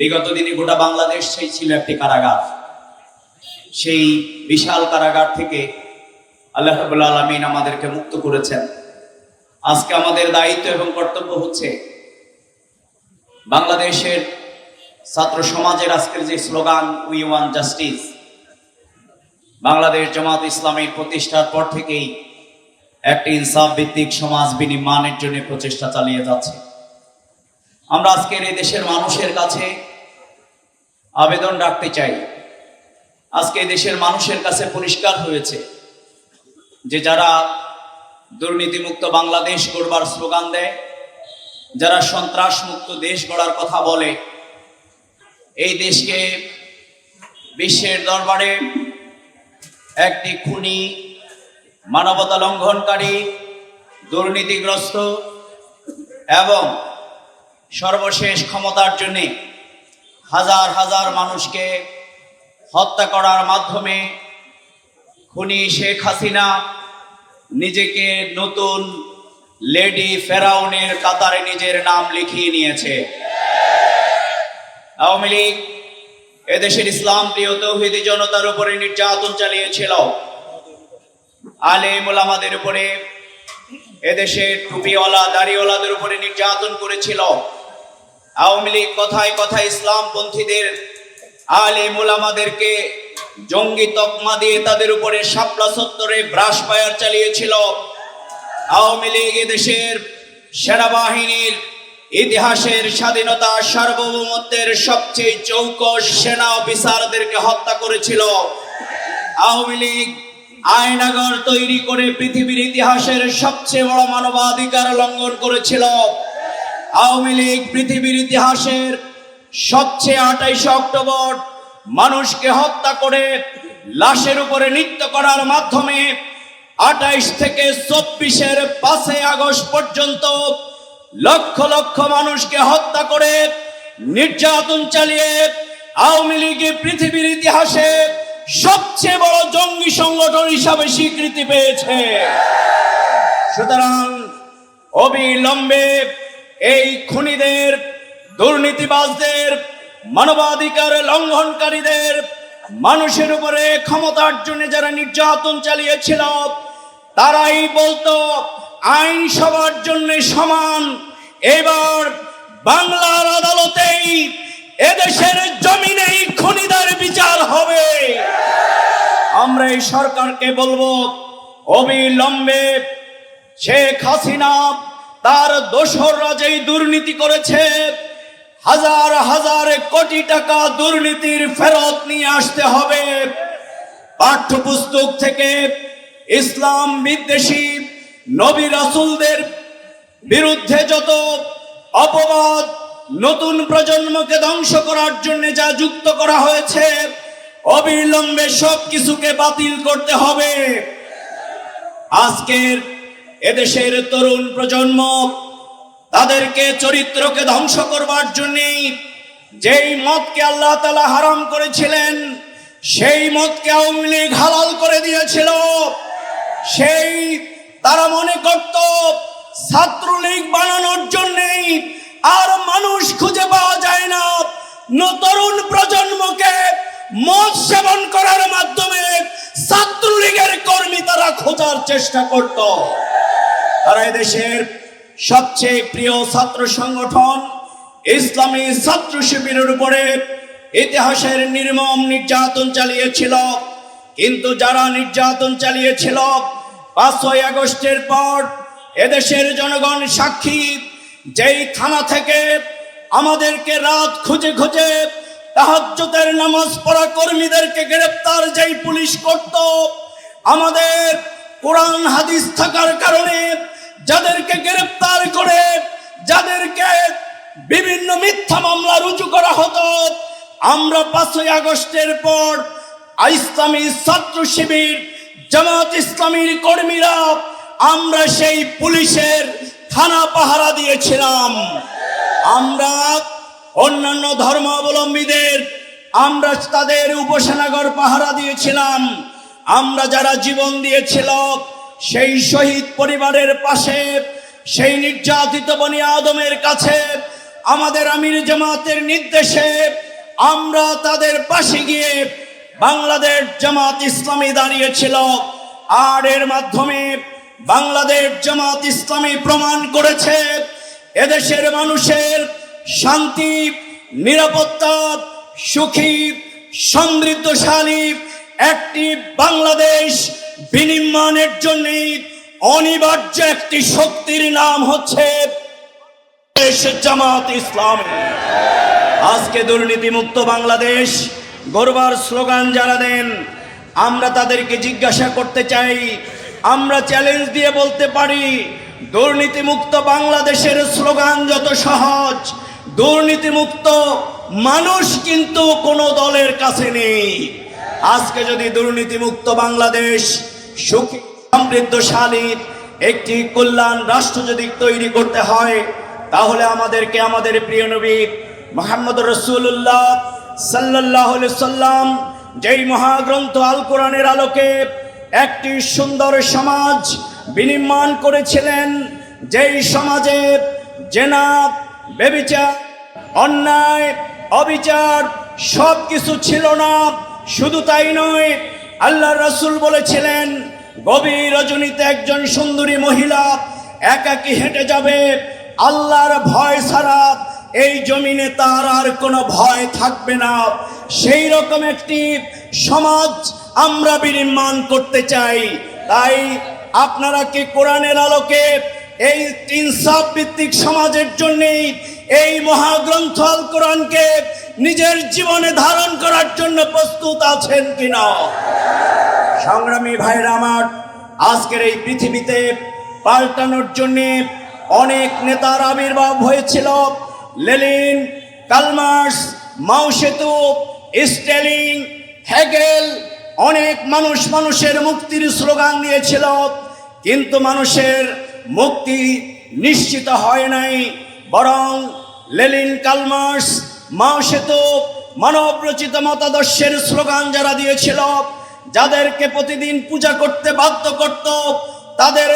বিগত দিনে গোটা বাংলাদেশ সেই ছিল একটি কারাগার। সেই বিশাল কারাগার থেকে আল্লাহ রাব্বুল আলামিন আমাদেরকে মুক্ত করেছেন। আজকে আমাদের দায়িত্ব এবং কর্তব্য হচ্ছে বাংলাদেশের ছাত্র সমাজের আজকের যে slogan we want justice Bangladesh Jamaat ইসলামের প্রতিষ্ঠার পর থেকেই একটি ইনসাফ ভিত্তিক সমাজ বিনির্মাণের জন্য প্রচেষ্টা চালিয়ে যাচ্ছে। আমরা আজকের এই দেশের মানুষের কাছে আবেদন রাখতে চাই। আজকে দেশের মানুষের কাছে পরিষ্কার হয়েছে যে যারা দুর্নীতিমুক্ত বাংলাদেশ গড়বার স্লোগান দেয়, যারা সন্ত্রাস মুক্ত দেশ গড়ার কথা বলে, এই দেশকে বিশ্বের দরবারে একটি খুনি মানবতা লঙ্ঘনকারী দুর্নীতিগ্রস্ত এবং সর্বশেষ ক্ষমতার জন্যে হাজার হাজার মানুষকে হত্যা করার মাধ্যমে খুনি শেখ হাসিনা নিজেকে নতুন লেডি ফেরাউনের কাতারে নিজের নাম লিখিয়ে নিয়েছে। আওয়ামী লীগ এদেশের ইসলাম প্রিয় তৌহিদি জনতার উপরে নির্যাতন চালিয়েছিল। আলে মোলামাদের উপরে, এদেশের টুপিওয়ালা, দাড়িওয়ালাদের উপরে নির্যাতন করেছিল। আওয়ামী লীগ কথায় কথায় ইসলাম পন্থীদের আলে মোলামাদেরকে জঙ্গি তকমা দিয়ে তাদের উপরে শাপলা সত্তরে ব্রাশ ফায়ার চালিয়েছিল। আওয়ামী লীগ এদেশের সেনাবাহিনীর ইতিহাসের স্বাধীনতা সার্বভৌমত্বের সবচেয়ে চৌকস সেনা অফিসারদেরকে হত্যা করেছিল। আওয়ামী লীগ আয়নাগর তৈরি করে পৃথিবীর ইতিহাসের সবচেয়ে বড় মানবাধিকার লঙ্ঘন করেছিল। আওয়ামী লীগ পৃথিবীর ইতিহাসের সবচেয়ে আঠাইশে অক্টোবর মানুষকে হত্যা করে লাশের উপরে নৃত্য করার মাধ্যমে আঠাইশ থেকে চব্বিশের পাঁচে আগস্ট পর্যন্ত লক্ষ লক্ষ মানুষকে হত্যা করে নির্যাতন চালিয়ে আওয়ামী লীগে পৃথিবীর ইতিহাসে সবচেয়ে বড় জঙ্গি সংগঠন হিসাবে স্বীকৃতি পেয়েছে। সুতরাং অবিলম্বে এই খুনিদের, দুর্নীতিবাজদের, মানবাধিকার লঙ্ঘনকারীদের, মানুষের উপরে ক্ষমতার জন্য যারা নির্যাতন চালিয়েছিল, তারাই বলতো, আইন সবার জন্য সমান। এবার বাংলার আদালতেই এদেশের জমিনেই খুনিদের বিচার হবে। আমরা এই সরকারকে বলব, অবিলম্বে শেখ হাসিনা তার দোসররা যেই দুর্নীতি করেছে, হাজার হাজার কোটি টাকা দুর্নীতির ফেরত নিয়ে আসতে হবে। পাঠ্যপুস্তক থেকে ইসলাম বিদ্বেষী নবী রাসূলদের বিরুদ্ধে যত অপবাদ নতুন প্রজন্মকে ধ্বংস করার জন্য যা যুক্ত করা হয়েছে, অবিলম্বে সব কিছুকে বাতিল করতে হবে। আজকের এদেশের তরুণ প্রজন্ম তাদেরকে চরিত্রকে ধ্বংস করবার জন্যেই যেই মতকে আল্লাহ তালা হারাম করেছিলেন, সেই মতকে আওয়ামী লীগ হালাল করে দিয়েছিল। সেই তারা মনে করত ছাত্রলীগ বানানোর জন্যেই আর মানুষ খুঁজে পাওয়া যায় না। ন- তরুণ প্রজন্মকে মদ সেবন করার মাধ্যমে ছাত্রলীগের কর্মী তারা খোঁজার চেষ্টা করত। তারা দেশের সবচেয়ে প্রিয় ছাত্র সংগঠন, ইসলামী ছাত্র শিবিরের উপরে ইতিহাসের নির্মম নির্যাতন চালিয়েছিল। কিন্তু যারা নির্যাতন চালিয়েছিল, পাঁচই আগস্টের পর এদেশের জনগণ সাক্ষী, যেই থানা থেকে আমাদেরকে রাত খুঁজে খুঁজে তাহাজ্জুদের নামাজ পড়া কর্মীদেরকে গ্রেপ্তার যেই পুলিশ করত, আমাদের কোরআন হাদিস থাকার কারণে যাদেরকে গ্রেপ্তার করে, যাদেরকে বিভিন্ন মিথ্যা মামলা রুজু করা হতো, আমরা পাঁচই আগস্টের পর ইসলামী ছাত্র শিবির, জামাত ইসলামীর কর্মীরা আমরা সেই পুলিশের থানা পাহারা দিয়েছিলাম। আমরা অন্যান্য ধর্মাবলম্বীদের, আমরা তাদের উপাসনাগর পাহারা দিয়েছিলাম। আমরা যারা জীবন দিয়েছিল সেই শহীদ পরিবারের পাশে, সেই নির্যাতিত বনি আদমের কাছে, আমাদের আমির জামাতের নির্দেশে আমরা তাদের পাশে গিয়ে বাংলাদেশ জামাত ইসলামী দাঁড়িয়েছিল আর এর মাধ্যমে বাংলাদেশ জামাত ইসলামী প্রমাণ করেছে, এদেশের মানুষের শান্তি, নিরাপত্তা, সুখী, সমৃদ্ধশালী একটি বাংলাদেশ বিনির্মাণের জন্য অনিবার্য একটি শক্তির নাম হচ্ছে জামাত ইসলাম। আজকে দুর্নীতিমুক্ত বাংলাদেশ গর্বার স্লোগান যারা দেন, আমরা তাদেরকে জিজ্ঞাসা করতে চাই, আমরা চ্যালেঞ্জ দিয়ে বলতে পারি, দুর্নীতিমুক্ত বাংলাদেশের স্লোগান যত সহজ, দুর্নীতিমুক্ত মানুষ কিন্তু কোনো দলের কাছে নেই। আজকে যদি দুর্নীতিমুক্ত বাংলাদেশ, সুখী, সমৃদ্ধশালী একটি কল্যাণ রাষ্ট্র যদি তৈরি করতে হয়, তাহলে আমাদেরকে আমাদের প্রিয় নবী মোহাম্মদ রসুল্লাহ সাল্লাহ সাল্লাম, যেই মহাগ্রন্থ আল কোরআনের আলোকে একটি সুন্দর সমাজ বিনির্মাণ করেছিলেন, যেই সমাজে জেনা বেবিচার অন্যায়, অবিচার সব কিছু ছিল না শুধু তাই নয় আল্লাহ রসুল বলেছিলেন, গভীর রজনীতে একজন সুন্দরী মহিলা একাকি হেঁটে যাবে, আল্লাহর ভয় ছাড়া এই জমিনে তার আর কোনো ভয় থাকবে না। সেই রকম একটি সমাজ আমরা বিনির্মাণ করতে চাই। তাই আপনারা কি কোরআনের আলোকে এই ইনসাফ ভিত্তিক সমাজের জন্যেই এই মহাগ্রন্থ আল কোরআনকে নিজের জীবনে ধারণ করার জন্য প্রস্তুত আছেন কিনা? সংগ্রামী ভাইরা আমার, আজকের এই পৃথিবীতে পাল্টানোর জন্যে অনেক নেতার আবির্ভাব হয়েছিল। Lenin Karl Marx Mao Zedong Stalin Hegel, অনেক মানুষ মানুষের মুক্তির স্লোগান দিয়েছিল। কিন্তু মানুষের মুক্তি নিশ্চিত হয় নাই, বরং লেলিন কালমার্স মাউসেতু মানব রচিত মতাদর্শের স্লোগান যারা দিয়েছিল, যাদেরকে প্রতিদিন পূজা করতে বাধ্য করত, তাদের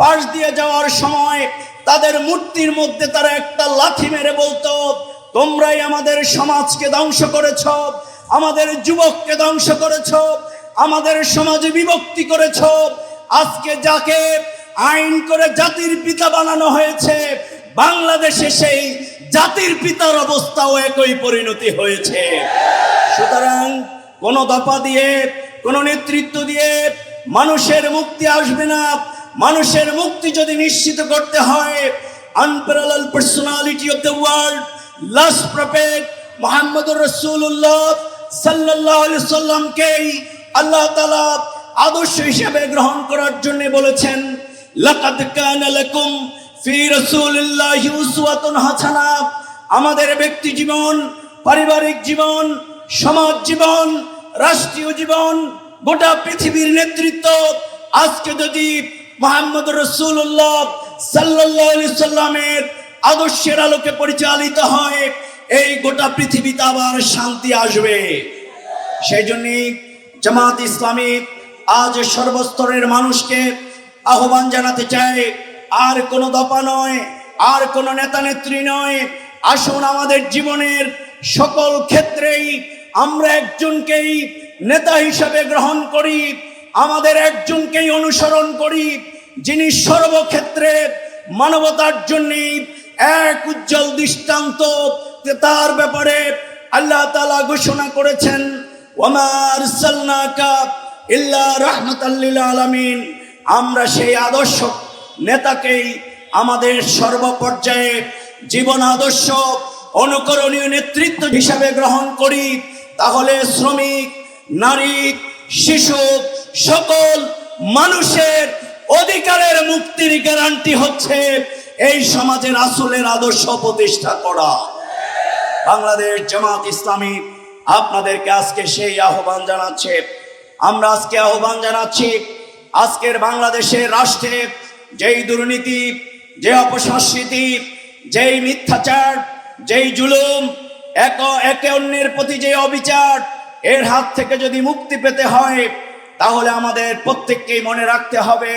পাশ দিয়ে যাওয়ার সময় তাদের মূর্তির মধ্যে তারা একটা লাথি মেরে বলতো, তোমরাই আমাদের সমাজকে ধ্বংস করেছ, আমাদের যুবককে ধ্বংস করেছ, আমাদের সমাজে বিভক্তি করেছ, আজকে যাকে আইন করে জাতির পিতা বানানো হয়েছে বাংলাদেশে সেই জাতির পিতার অবস্থাও একই পরিণতি হয়েছে। সুতরাং কোন দফা দিয়ে, কোন নেতৃত্ব দিয়ে মানুষের মুক্তি আসবে না। মানুষের মুক্তি যদি নিশ্চিত করতে হয় unparalleled personality of the world last prophet Muhammad রসুল্লাহ সাল্লাহ সাল্লামকেই আল্লাহ তালা আদর্শ হিসেবে গ্রহণ করার জন্য বলেছেন, লাকাদ কানা লাকুম আমাদের ব্যক্তি জীবন, পারিবারিক জীবন, সমাজ জীবন, রাষ্ট্রীয় জীবন, গোটা পৃথিবীর নেতৃত্ব আজকে যদি মোহাম্মদ রসুল্লাহ সাল্লাহ সাল্লামের আদর্শের আলোকে পরিচালিত হয়, এই গোটা পৃথিবীতে আবার শান্তি আসবে। সেই জন্যই জামাত ইসলামী আজ সর্বস্তরের মানুষকে আহ্বান জানাতে চায় আর কোনো দফা নয়, আর কোনো নেতা নেত্রী নয়। আসুন আমাদের জীবনের সকল ক্ষেত্রেই আমরা একজনকেই নেতা হিসাবে গ্রহণ করি, আমাদের একজনকেই অনুসরণ করি, যিনি সর্বক্ষেত্রে মানবতার জন্য এক উজ্জ্বল দৃষ্টান্ত। তার ব্যাপারে আল্লাহ তালা ঘোষণা করেছেন ওমার সাল্লাকা ইল্লা রহমতাল্লিল আলমিন। আমরা সেই আদর্শ নেতাকেই আমাদের সর্বপর্যায়ে জীবন আদর্শ অনুকরণীয় নেতৃত্ব হিসাবে গ্রহণ করি, তাহলে শ্রমিক, নারী, শিশু, সকল মানুষের অধিকারের মুক্তির গ্যারান্টি হচ্ছে এই সমাজের আসলের আদর্শ প্রতিষ্ঠা করা। বাংলাদেশ জামাত ইসলামী আপনাদেরকে আজকে সেই আহ্বান জানাচ্ছে। আমরা আজকে আহ্বান জানাচ্ছি, আজকের বাংলাদেশের রাষ্ট্রে যেই দুর্নীতি যে অপসংস্কৃতি যেই মিথ্যাচার, যেই জুলুম, এক, একে অন্যের প্রতি যে অবিচার, এর হাত থেকে যদি মুক্তি পেতে হয়, তাহলে আমাদের প্রত্যেককেই মনে রাখতে হবে,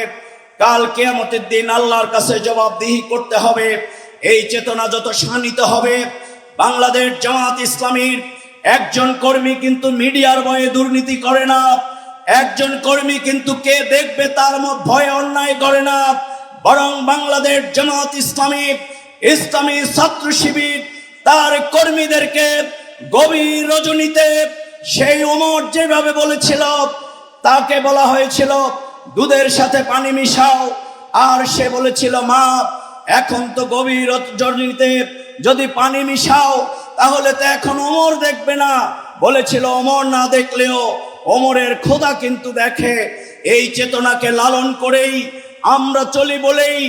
কাল কেয়ামতের দিন আল্লাহর কাছে জবাবদিহি করতে হবে, এই চেতনা যত শানিত হবে, বাংলাদেশ জামাত ইসলামীর একজন কর্মী কিন্তু মিডিয়ার ভয়ে দুর্নীতি করে না। একজন কর্মী কিন্তু কে দেখবে তার মত ভয় অন্যায় করে না। বরং বাংলাদেশ জামাত ইসলামী ইসলামী ছাত্র শিবির তার কর্মীদেরকে গভীর রজনীতে সেই ওমর যেভাবে বলেছিল, তাকে বলা হয়েছিল, দুধের সাথে পানি মিশাও। আর সে বলেছিল, মা, এখন তো গভীর জর্নিতে যদি পানি মিশাও, তাহলে তো এখন ওমর দেখবে না। বলেছিল, ওমর না দেখলেও ওমরের খোদা কিন্তু দেখে, এই চেতনাকে লালন করেই আমরা চলি বলেই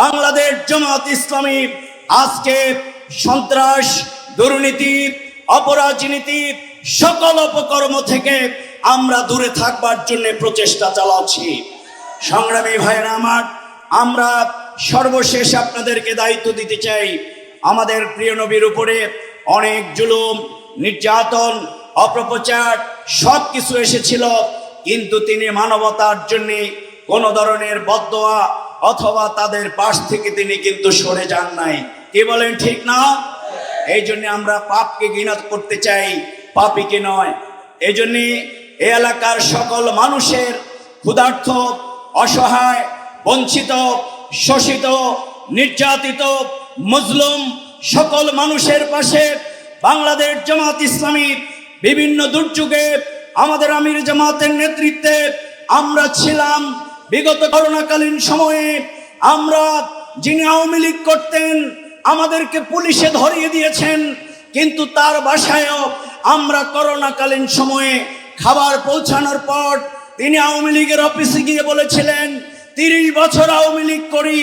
বাংলাদেশ জামাত ইসলামী আজকে সন্ত্রাস, দুর্নীতি, অপরাজনীতি সকল অপকর্ম থেকে আমরা দূরে থাকবার জন্য প্রচেষ্টা চালাচ্ছি। সংগ্রামী ভাইরা আমার, আমরা সর্বশেষ আপনাদেরকে দায়িত্ব দিতে চাই। আমাদের প্রিয় নবীর উপরে অনেক জুলুম, নির্যাতন অপপ্রচার সব কিছু এসেছিল, কিন্তু তিনি মানবতার জন্য কোনো ধরনের বদোয়া অথবা তাদের পাশ থেকে তিনি কিন্তু সরে যান নাই। কি বলেন ঠিক না? এই জন্য আমরা পাপকে ঘৃণা করতে চাই, পাপিকে নয়। এই জন্যে এ এলাকার সকল মানুষের ক্ষুধার্থ অসহায়, বঞ্চিত, শোষিত, নির্যাতিত, মুসলিম সকল মানুষের পাশে বাংলাদেশ জামাত ইসলামীর বিভিন্ন দুর্যোগে আমাদের আমির জামাতের নেতৃত্বে আমরা ছিলাম। বিগত করোনাকালীন সময়ে আমরা যিনি আওয়ামী লীগ করতেন, আমাদেরকে পুলিশে ধরিয়ে দিয়েছেন। কিন্তু তার বাসায়ও আমরা করোনাকালীন সময়ে খাবার পৌঁছানোর পর তিনি আওয়ামী লীগের অফিসে গিয়ে বলেছিলেন, তিরিশ বছর আওয়ামী লীগ করি,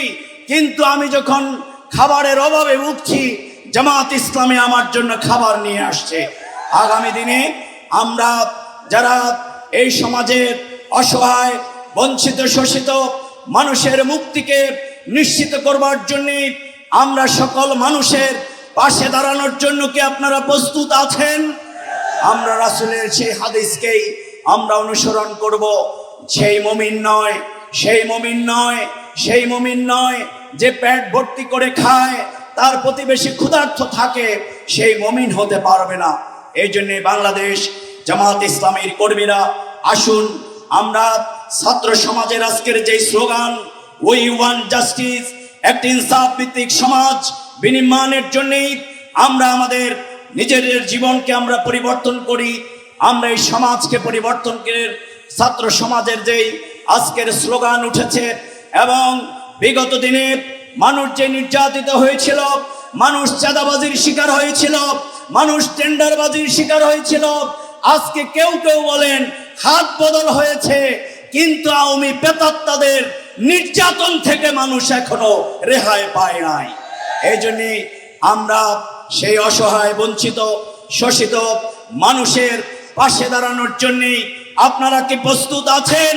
কিন্তু আমি যখন খাবারের অভাবে ভুগছি, জামাত ইসলামে আমার জন্য খাবার নিয়ে আসছে। আগামী দিনে আমরা যারা এই সমাজের অসহায়, বঞ্চিত, শোষিত মানুষের মুক্তিকে নিশ্চিত করবার জন্য আমরা সকল মানুষের পাশে দাঁড়ানোর জন্য কি আপনারা প্রস্তুত আছেন? আমরা রাসুলের সেই হাদিসকেই আমরা অনুসরণ করব। সেই মমিন নয়, সেই মমিন নয়, সেই মমিন নয় যে প্যাট ভর্তি করে খায়, তার প্রতিবেশী ক্ষুধার্থ থাকে, সেই মমিন হতে পারবে না। এই জন্যে বাংলাদেশ জামাত ইসলামীর কর্মীরা আসুন, আমরা ছাত্র সমাজের আজকের যে স্লোগান উই ওয়ান জাস্টিস একটি ইনসাফ ভিত্তিক সমাজ বিনির্মাণের জন্যেই আমরা আমাদের নিজেদের জীবনকে আমরা পরিবর্তন করি, আমরা এই সমাজকে পরিবর্তন করে ছাত্র সমাজের যেই আজকের স্লোগান উঠেছে এবং বিগত দিনে মানুষ যে নির্যাতিত হয়েছিল মানুষ চাঁদাবাজির শিকার হয়েছিল, মানুষ টেন্ডারবাজির শিকার হয়েছিল। আজকে কেউ কেউ বলেন, হাত বদল হয়েছে, কিন্তু আওয়ামী পেতাত্তাদের নির্যাতন থেকে মানুষ এখনও রেহাই পায় নাই। এই জন্যে আমরা সেই অসহায়, বঞ্চিত, শোষিত মানুষের পাশে দাঁড়ানোর জন্যে আপনারা কি প্রস্তুত আছেন?